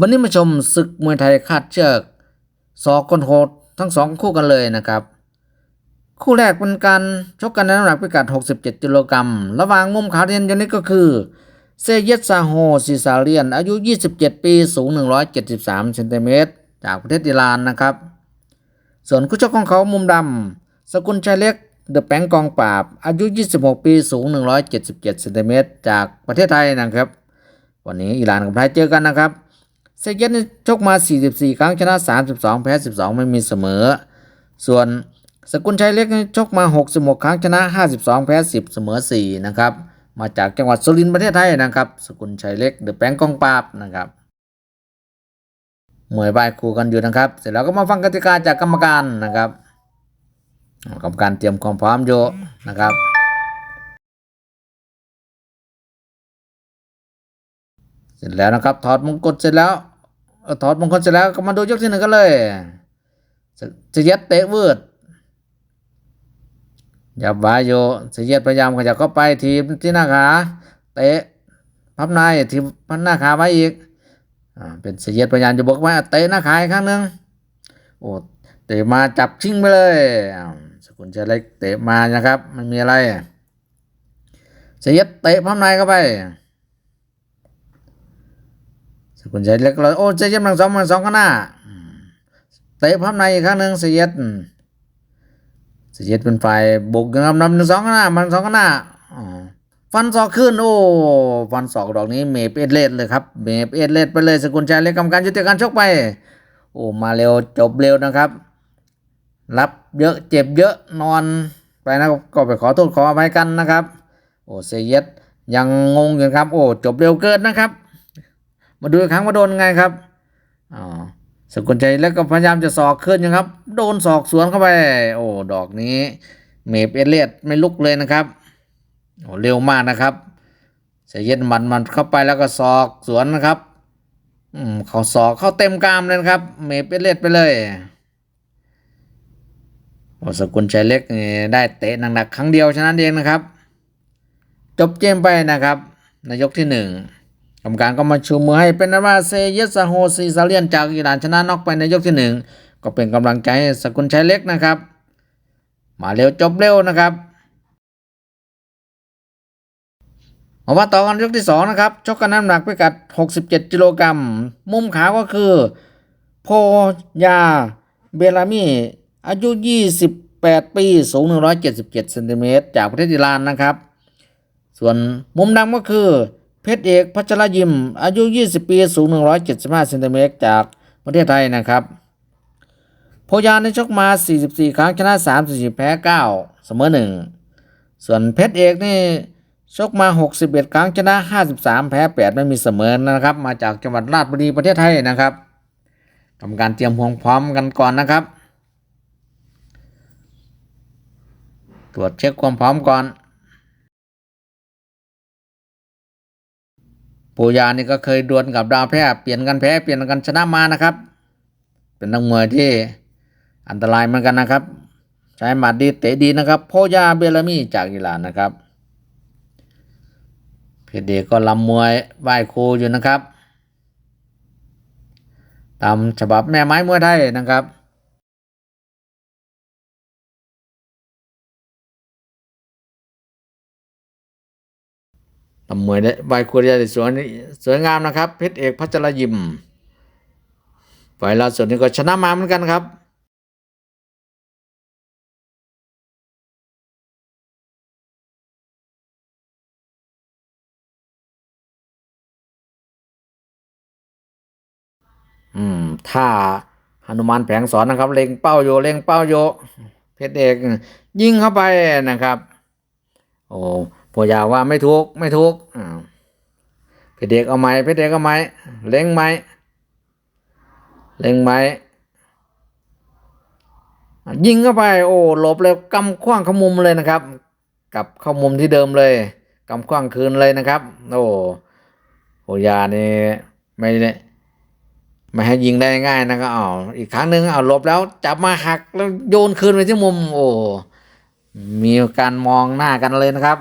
วันนี้มาชมศึกมวยไทยคาดเชือกสอกคนโหดทั้งสองคู่กันเลยนะครับ คู่แรกเป็นการชกกันในน้ำหนักพิกัด 67กิโลกรัมระหว่างมุมขาเทียนยนนี้ก็คือ เซเยตซาโฮซิซาเลียน อายุ 27 ปี สูง 173เซนติเมตรจากประเทศอิหร่านนะครับ ส่วนคู่ชกของเขามุมดำสกุลชัยเล็กเดอะแปงกองปราบ อายุ 26 ปี สูง 177เซนติเมตรจากประเทศไทยนะครับ วันนี้อิหร่านกับไทยเจอกันนะครับ เซเยตนี่ชกมา 44 ครั้งชนะ 32 แพ้ 12 ไม่มีเสมอ ส่วนสกุลชัยเล็กชกมา 66 ครั้งชนะ 52 แพ้ 10 เสมอ 4 นะครับ มาจากจังหวัดสุรินทร์ประเทศไทยนะครับ สกุลชัยเล็กเดอะแปงกองปราบนะครับมวยบายคู่กันอยู่นะครับ เสร็จแล้วก็มาฟังกติกาจากกรรมการนะครับ กรรมการเตรียมความพร้อมอยู่นะครับ ร็จแล้วนะครับถอดมงกุฎเสร็จแล้วถอดมงคลเสร็จแล้วก็มาดูยกที่หนึ่งกันเลยเสเสยดเตะวืดยับวายโยเสยดพยายามขยับเข้าไปทีมที่หน้าขาเตะพับในทีมพับหน้าขาไว้อีกอ่าเป็นเสยดพยายามจะบอกว่าเตะหน้าขาอีกครั้งหนึ่งโอ้เตะมาจับชิงไปเลยสกุลเจเล็กเตะมานะครับไม่มีอะไรเสยดเตะพับในเข้าไป กุลใจเล็กเลยโอ้ใจเย็นมังสองมังสองข้างหน้าเตะพับในอีกครั้งหนึ่งเสียดเสียดเป็นฝ่ายบุกนำนำหนึ่งสองข้างหน้ามันสองข้างหน้าฟันศอกขึ้น โอ้ฟันศอกดอกนี้เมฟเอ็ดเลดเลยครับเมฟเอ็ดเลดไปเลยสกุลใจเล็กกรรมการยุติการชกไป โอ้มาเร็วจบเร็วนะครับ รับเยอะเจ็บเยอะนอนไปนะก็ไปขอโทษขออภัยกันนะครับ โอ้เสียดยังงงอยู่ครับ โอ้จบเร็วเกินนะครับ มาดูอีกครั้งว่าโดนไงครับอ๋อสกุลใจแล้วก็พยายามจะสอกขึ้นนะครับ โดนสอกสวนเข้าไป โอ้ดอกนี้ เมฟเอเลียดไม่ลุกเลยนะครับโอ้เร็วมากนะครับเสยเย็นมันมันเข้าไปแล้วก็สอกสวนนะครับ อืมเขาสอกเข้าเต็มกามเลยนะครับ เมฟเอเลียดไปเลยโอ้สกุลใจเล็กได้เตะหนักๆครั้งเดียวฉะนั้นเองนะครับ จบเกมไปนะครับ ในยกที่หนึ่ง กรรมการก็มาชูมือให้เป็นนว่าเซเยสโฮซีซาเลียนจากอิหร่านชนะน็อกไปในยกที่หนึ่งก็เป็นกำลังใจให้สกุลชัยเล็กนะครับ มาเร็วจบเร็วนะครับมาว่าต่อกันยกที่สองนะครับชกกันน้ำหนักพิกัด 67กิโลกรัมมุมขาวก็คือ โพยาเบลามีอายุ 28 ปี สูง 177เซนติเมตรจากประเทศอิหร่านนะครับ ส่วนมุมดำก็คือ เพชรเอกพัชรยิม อายุ 20 ปี สูง 175เซนติเมตรจากประเทศไทยนะครับ โพยานในชกมา 44 ครั้งชนะ 34แพ้ 9 เสมอ 1 ส่วนเพชรเอกนี่ชกมา 61 ครั้งชนะ 53 แพ้ 8 ไม่มีเสมอนะครับ มาจากจังหวัดราชบุรีประเทศไทยนะครับทำการเตรียมพวงพร้อมกันก่อนนะครับ ตรวจเช็คความพร้อมก่อน ปูยานี่ก็เคยดวลกับดาวแพ้เปลี่ยนกันแพ้เปลี่ยนกันชนะมานะครับ เป็นนักมวยที่อันตรายเหมือนกันนะครับ ใช้หมัดดีเตะดีนะครับโพยาเบลามีจากอิหร่านนะครับเพชรเดกก็ลำมวยไหว้ครูอยู่นะครับตามฉบับแม่ไม้มวยไทยนะครับ ทำมวยได้ใบคุริยาสวยสวยงามนะครับ เพชรเอกพัชรยิมฝ่ายล่าสุดนี้ก็ชนะมาเหมือนกันครับอืมถ้าหนุมานแผงสอนนะครับ เล็งเป้าโยเล็งเป้าโยเพชรเอกยิงเข้าไปนะครับ โอ้ พอยาว่าไม่ถูกไม่ถูกอ้าวเพชรเด็กเอาไม้เพชรเด็กเอาไม้เล็งไม้เล็งไม้ยิงเข้าไป โอ้หลบเลยกำขว้างเข้ามุมเลยนะครับกลับเข้ามุมที่เดิมเลยกำขว้างคืนเลยนะครับ โอ้โหยานี่ไม่ได้ไม่ให้ยิงได้ง่ายนะครับอ้าวอีกครั้งหนึ่งเอาหลบแล้วจับมาหักแล้วโยนคืนไปที่มุม โอ้มีการมองหน้ากันเลยนะครับ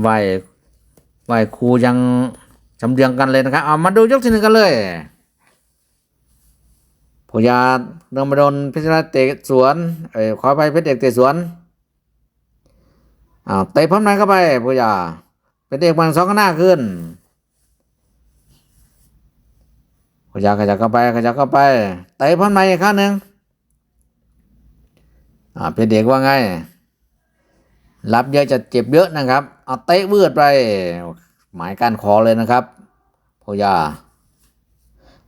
ไหวไหวครูยังจำเรียงกันเลยนะครับเอามาดูยกที่หนึ่งกันเลยพยาเนมดลพิชราเตะสวนเอ้ขอไปเพชรเอกเตะสวนอ้าวเตะพร้อมนั้นเข้าไปพยาเพชรเอกมันสองข้างหน้าขึ้นพยาขยับเข้าไปขยับเข้าไปเตะพร้อมในอีกครั้งหนึ่งอ่าเพชรเอกว่าไง รับเยอะจะเจ็บเยอะนะครับ เอาเตะเบือดไป หมายการคอเลยนะครับพยา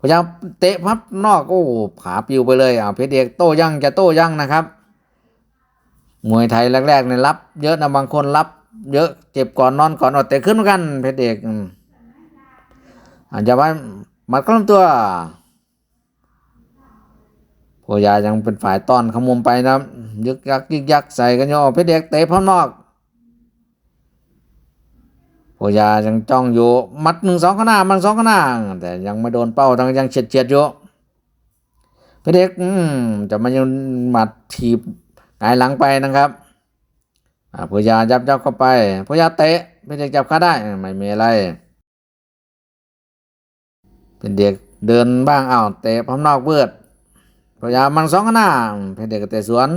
พยาเตะพับนอกโอ้ขาปิวไปเลยเอาเพชรเอกโต้ยั่งจะโต้ยั่งนะครับ มวยไทยแรกๆเนี่ยรับ เยอะนะบางคนรับ เยอะเจ็บก่อนนอนก่อนอดแต่ขึ้นกันเพชรเอกอืมอาจจะว่ามัดกล้ามตัว พยายังเป็นฝ่ายต้อนขมุมไปนะยึกยักยึกยักใส่กันย่อเพชรเอกเตะพับนอกพยายังจ้องอยู่มัดหนึ่งสองข้างหน้ามันสองข้างหน้าแต่ยังไม่โดนเป้าทั้งยังเฉียดเฉียดอยู่พระเด็กอืมจะมายังหมัดถีบหงายหลังไปนะครับอ่าพยาจับจับเข้าไปพยาเตะเป็นเด็กจับขาได้ไม่มีอะไรเป็นเด็กเดินบ้างอ้าวเตะพร้อมนอกเบิด พยามันสองข้างหน้าเป็นเด็กกเตสวน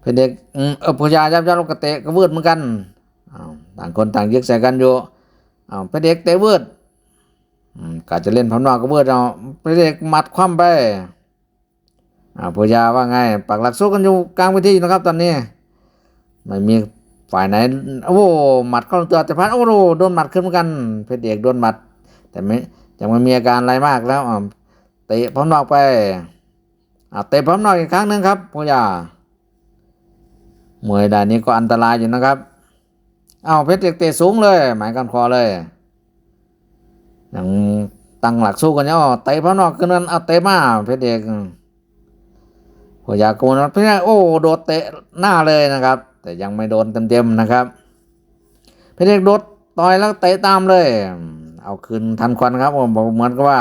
เป็นเด็กอืมเออพยายับยับลูกกระเตะก็เวืดเหมือนกันต่างคนต่างยึกใส่กันอยู่เป็นเด็กเตะวืดอืมกาจะเล่นพนนอกก็วืดเอาเป็นเด็กมัดคว่ำไปอ้าวพยาว่าไงปักหลักสู้กันอยู่กลางพื้นที่นะครับ ตอนนี้ไม่มีฝ่ายไหนโอ้โหหมัดเข้าตัวแต่พันโอ้โหโดนหมัดขึ้นเหมือนกัน เพชรเอกโดนหมัด แต่ไม่ยังไม่มีอาการอะไรมากแล้ว ตะพร้อมนอกไปอาเตะพร้อมนอกอีกครั้งหนึ่งครับพยามวยด้านนี้ก็อันตรายอยู่นะครับ เอาเพชรเอกเตะสูงเลย หมายกันคอเลยยังตั้งหลักสู้กันเนี่ยเตะพระนอกขึ้นนั้นเอาเตะมาเพชรเอกพยากรเพชรเอกโอ้โดดเตะหน้าเลยนะครับ แต่ยังไม่โดนเต็มๆนะครับ เพชรเอกโดดต่อยแล้วเตะตามเลย เอาคืนทันควันครับผมบอกเหมือนกับว่า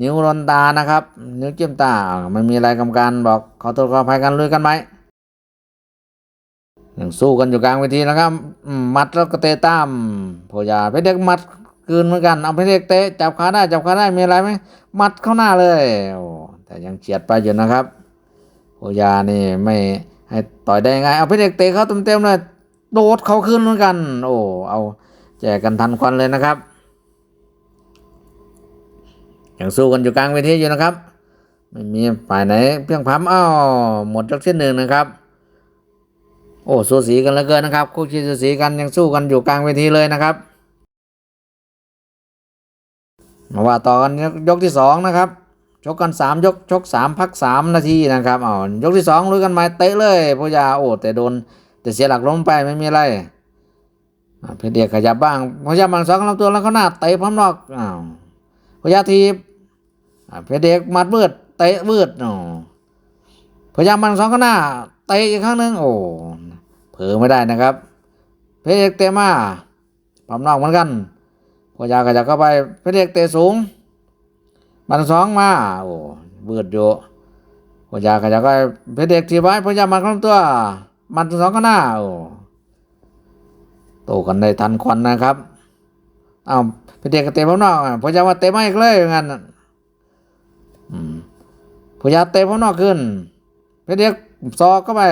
นิ้วรนตานะครับ นิ้วจิ้มตาไม่มีอะไรกรรมการบอกขอโทษขออภัยกันลุยกันไหมยังสู้กันอยู่กลางเวทีนะครับมัดแล้วก็เตะตามพยาเพชรเด็กมัดคืนเหมือนกันเอาเพชรเด็กเตะจับขาได้จับขาได้มีอะไรไหมมัดเข้าหน้าเลยแต่ยังเฉียดไปอยู่นะครับพยานี่ไม่ให้ต่อยได้ยังไงเอาเพชรเด็กเตะเขาเต็มๆเลยโดดเขาขึ้นเหมือนกัน โอ้เอาแจกกันทันควันเลยนะครับ ยังสู้กันอยู่กลางเวทีอยู่นะครับ ไม่มีฝ่ายไหนเพียงพ้ำอ้าวหมดยกที่หนึ่งนะครับ โอ้สูสีกันเหลือเกินนะครับ คู่ขี้สูสีกันยังสู้กันอยู่กลางเวทีเลยนะครับ มาว่าต่อกันยกยกที่สองนะครับชกกันสามยกชกสามพักสามนาทีนะครับเอายกที่สองลุยกันมาเตะเลยพยาโอ้แต่โดน แต่เสียหลักล้มไปไม่มีอะไรเพชรเดียกขยับบ้างพยาบังสองลำตัวแล้วเขาหน้าเตะพร้อมนอกอ้าวพยาทีบ เพชรเดียกมัดมืดเตะมืดอ๋อพยาบังสองข้างหน้าเตะอีกครั้งหนึ่งโอ้เผลอไม่ได้นะครับ เพชรเอกเตะมาพร้อมนอกเหมือนกันพยากระจับเข้าไปเพชรเอกเตะสูงบันสองมาโอ้เบืดอยู่พยากระจับเข้าไปเพชรเอกทีไว้พยามันคล่งตัว มันสองก็หน้าโอ้โตกันได้ทันควันนะครับเอาเพชรเอกก็เตะพร้อมนอกอะพยาว่าเตะไม่อีกเลยงั้น พยาเตะพร้อนอกขึ้นเพชรเอกซอกเข้าไป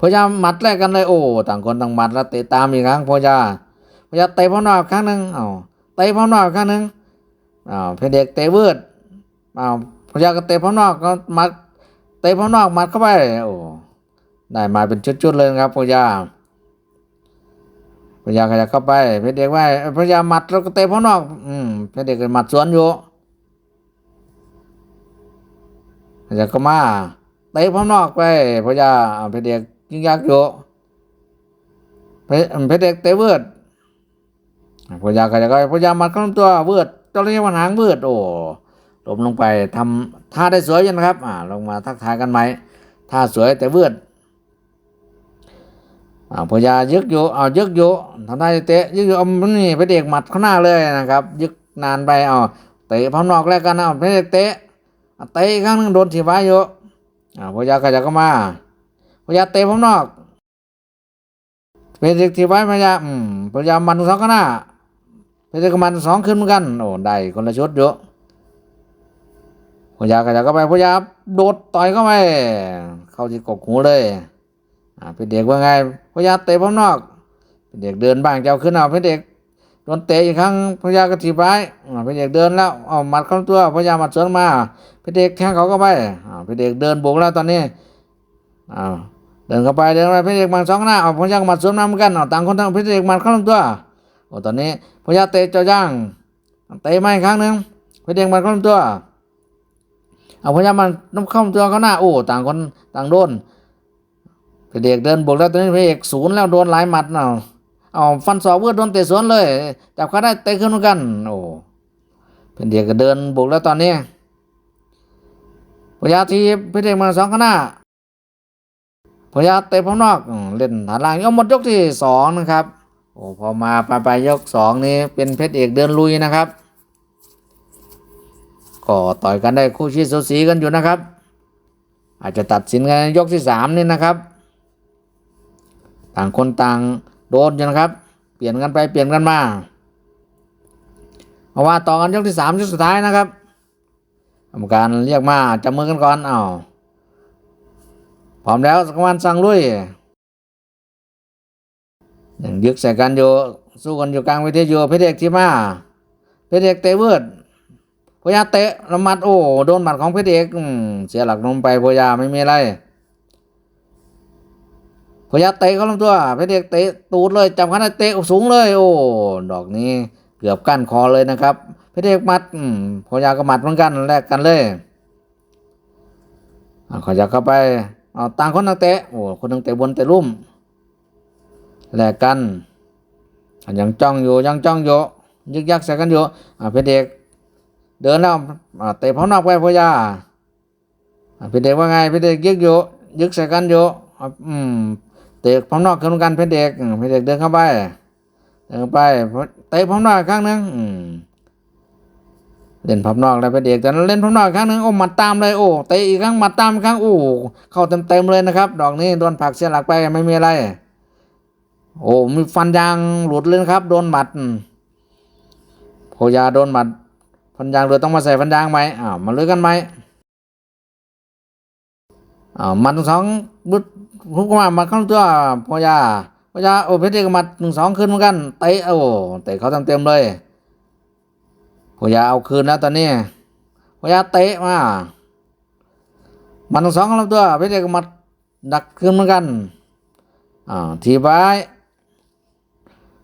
พยามหมัดแรกกันเลยโอ้ต่างคนต่างหมัดแล้วเตะตามอีกครั้งพยาพยาเตะพ่อนอกครั้งหนึ่งอ้าเตะพ่อนอกครั้งหนึ่งอ้าเพชรเด็กเตะเวิร์ดอ้าพยาก็เตะพ่อนอกก็หมัดเตะพ่อนอกหมัดเข้าไปโอ้ได้มาเป็นชุดๆเลยครับพยาพยาขยับเข้าไปเพชรเด็กไว้พยาหมัดแล้วก็เตะพ่อนอกอืมเพชรเด็กก็หมัดสวนอยู่ พยาก็มาเตะพ่อนอกไปพยาเอาเพชรเด็กยิ่งยากอยู่เพชรเพเด็กเตะเวิร์ดพยากรจะก็พยามัดเข้าลำตัวเวิร์ดตอนนี้มันหางเวิร์ดโอ้ลมลงไปทำท่าได้สวยยู่นะครับ อ่า ลงมาทักทายกันไหมท่าสวยแต่เวิร์ดอ่าพยายึกอยู่เอายึกอยู่ทำได้เตะยึกอยู่เอานี่เพชรเด็กหมัดข้างหน้าเลยนะครับ ยึกนานไปเอาเตะพร้อมนอกแล้วกันเอาเพชรเด็กเตะ เอาเตะอีกครั้งหนึงโดนถีบไว้อยู่อ่าพยากระจะก็มาพยาเตะผมนอกเพชรเอกทีไว้พยาอืมพยายามันสองข้างหน้าเพชรเอกก็มันสองขึ้นเหมือนกันโอ้ได้คนละชุดเยอะพยายามก็จะเข้าไปพยายาโดดต่อยเข้าไปเข้าที่กกหูเลยอ่าเพชรเอกว่าไงพยายาเตะพ้อมนอกเพชรเอกเดินบ้างจะเอาขึ้นเอาเพชรเอก โดนเตะอีกครั้งพยายามก็ถีบไว้อ่าเพชรเอกเดินแล้วเอาหมัดเข้าตัวพยาหมัดสวนมาเพชรเอกแทงเขาเข้าไปอ่าเพชรเอกเดินบุกแล้วตอนนี้อ้าวเดินเข้าไปเดินเข้าไปพระเอกมันสองหน้าเอาพยักหมัดสวนมาเหมือนกันเอาต่างคนต่างพระเอกหมันเข้าลำตัวโอ้ตอนนี้พยักเตะเจ้าย่างเตะมาอีกครั้งหนึ่งพระเอกหมันเข้าลำตัวเอาพยักมันน้ำเข้าลำตัวเขาหน้าโอ้ต่างคนต่างโดนพระเอกเดินบวกแล้วตอนนี้พระเอกศูนย์แล้วโดนหลายหมัดเอาะ เอาฟันศอกเวืดโดนเตะสวนเลยจับเขาได้เตะขึ้นเหมือนกัน โอ้พระเอกก็เดินบวกแล้วตอนนี้พยักทีบพระเอกมันสองข้างหน้าพยาเตะพนอกอืมเล่นฐานล่างเอาหมดยกที่สองนะครับ โอ้พอมาปลายปลายยกสองนี้เป็นเพชรเอกเดินลุยนะครับก็ต่อยกันได้คู่ชี้สูสีกันอยู่นะครับ อาจจะตัดสินกันยกที่สามนี่นะครับ ต่างคนต่าง โดนอยู่นะครับ เปลี่ยนกันไปเปลี่ยนกันมาเพราว่าต่อกันยกที่สามยกสุดท้ายนะครับกรรมการเรียกมาจับมือกันก่อนเอาพร้อมแล้วสักวันสั่งลุยยังยึกใส่กันอยู่สู้กันอยู่กลางเวทีอยู่เพชรเอกที่มาเพชรเอกเตะเวิร์ดพยาเตะละมัดโอ้โดนหมัดของเพชรเอกเสียหลักลงไปพยาไม่มีอะไร พยาเตะเขาลำตัวเพชรเอกเตะตูดเลยจับขันเตะสูงเลย โอ้ดอกนี้เกือบกั้นคอเลยนะครับเพชรเอกหมัดพยาก็หมัดเหมือนกันแลกกันเลยอะขยับเข้าไปเอาต่างคนต่างเตะโอ้คนหนึงเตะบนเตะลุ่มแลกกันยังจ้องอยู่ยังจ้องอยู่ยึกยักใส่กันอยู่อ่าเพชรเด็กเดินแล้วอ่าเตะพ้องนอกไปพยาอ่าเพชรเด็กว่าไงเพชรเด็กยึกอยู่ยึกใส่กันอยู่อืม เตะพ้องนอกขึ้นกันเพชรเด็กเพชรเด็กเดินเข้าไปเดินเข้าไปเตะพ้องนอกอีกครั้งหนึ่งเล่นพับนอกแล้วไปเด็กแต่เล่นพับนอกอีกครั้งหนึ่งโอ้หมัดตามเลยโอ้เตะอีกครั้งหมัดตามอีกครั้งโอ้เข้าเต็มเต็มเลยนะครับ ดอกนี้โดนผักเสียหลักไปไม่มีอะไร โอ้มีฟันยางหลุดเลยครับ โดนหมัดโพยาโดนหมัดฟันยางหลุดต้องมาใส่ฟันยางไหมอ้าวมาเลือกันไหมอ้าวหมัดหนึ่งสองบุด พุกมามัดเข้าตัวโพยาโพยาโอ้เพชรเอกหมัดหนึ่งสองขึ้นเหมือนกันเตะโอ้เตะเขาเต็มเต็มๆเลยพยาเอาคืนแล้วตอนนี้พยาเตะมามันทั้งสองลำตัวเพชรเอกมัดดักคืนเหมือนกันอ่าทีไป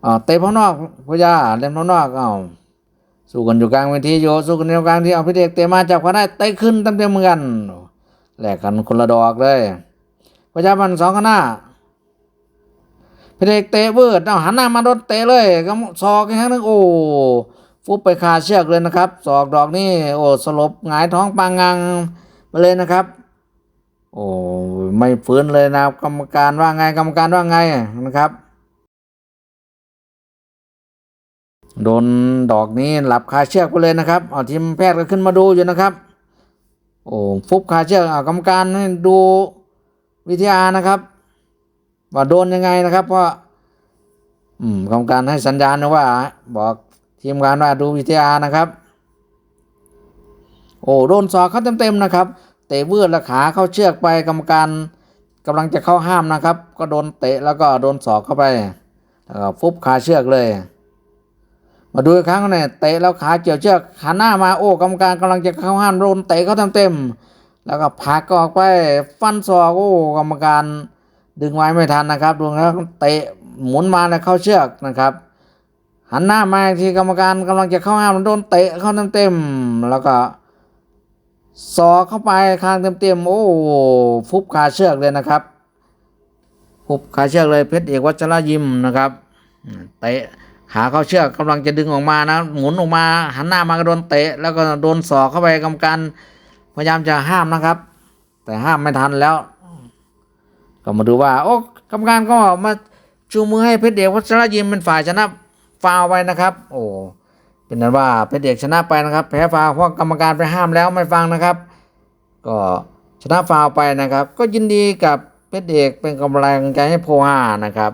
อ่าเตะพ้องนอกพยาเล่นพ้องนอกเอาสู้กันอยู่กลางเวทีอยู่สู้กันอยู่กลางที่เอาพชรเอกเตะมาจับเขาได้เตะขึ้นเต็มเต็มเหมือนกันแหลกกันคนละดอกเลย พยามันสองกันหน้าเพชรเอกเตะเบิร์ดเอาหันหน้ามาโดนเตะเลยก็ซอกอีกครั้งหนึงโอ้ฟุบไปคาเชือกเลยนะครับศอกดอกนี่โอ้สลบหงายท้องปางงังไปเลยนะครับ โอ้ไม่ฟื้นเลยนะกรรมการว่าไงกรรมการว่าไงนะครับโดนดอกนี้หลับคาเชือกไปเลยนะครับเอาทีมแพทย์ก็ขึ้นมาดูอยู่นะครับ โอ้ฟุบคาเชือกเอากรรมการให้ดู วิทยานะครับ ว่าโดนยังไงนะครับ เพราะอืมกรรมการให้สัญญาณนะว่า บอกทีมงานว่าดูวิทยานะครับ โอ้โดนศอกเข้าเต็มๆนะครับ เตะเวืดและขาเข้าเชือกไปกรรมการกำลังจะเข้าห้ามนะครับ ก็โดนเตะแล้วก็โดนศอกเข้าไปแล้วก็ฟุบขาเชือกเลย มาดูอีกครั้งเนี่ยเตะแล้วขาเกี่ยวเชือกขาหน้ามาโอ้กรรมการกำลังจะเข้าห้ามโดนเตะเข้าเต็มๆ แล้วก็ผักออกไปฟันศอกโอ้กรรมการดึงไว้ไม่ทันนะครับดูแล้วเตะหมุนมาแล้วเข้าเชือกนะครับ หันหน้ามาอีกทีกรรมการกำลังจะเข้าห้ามโดนเตะเข้าเต็มๆแล้วก็สอกเข้าไปคางเต็มๆโอ้ฟุบคาเชือกเลยนะครับฟุบคาเชือกเลยเพชรเอกวัชรยิมนะครับเตะขาเข้าเชือกกำลังจะดึงออกมานะ หมุนออกมา หันหน้ามาก็โดนเตะ แล้วก็โดนสอกเข้าไปกรรมการ พยายามจะห้ามนะครับ แต่ห้ามไม่ทันแล้ว ก็มาดูว่า โอ้กรรมการก็มาชูมือให้เพชรเอกวัชระยิมเป็นฝ่ายชนะฟาวล์ไปนะครับ โอ้เป็นนั้นว่าเพชรเอกชนะไปนะครับ แพ้ฟาวเพราะกรรมการไปห้ามแล้วไม่ฟังนะครับ ก็ชนะฟาวไปนะครับ ก็ยินดีกับเพชรเอกเป็นกำลังใจให้โพห้านะครับ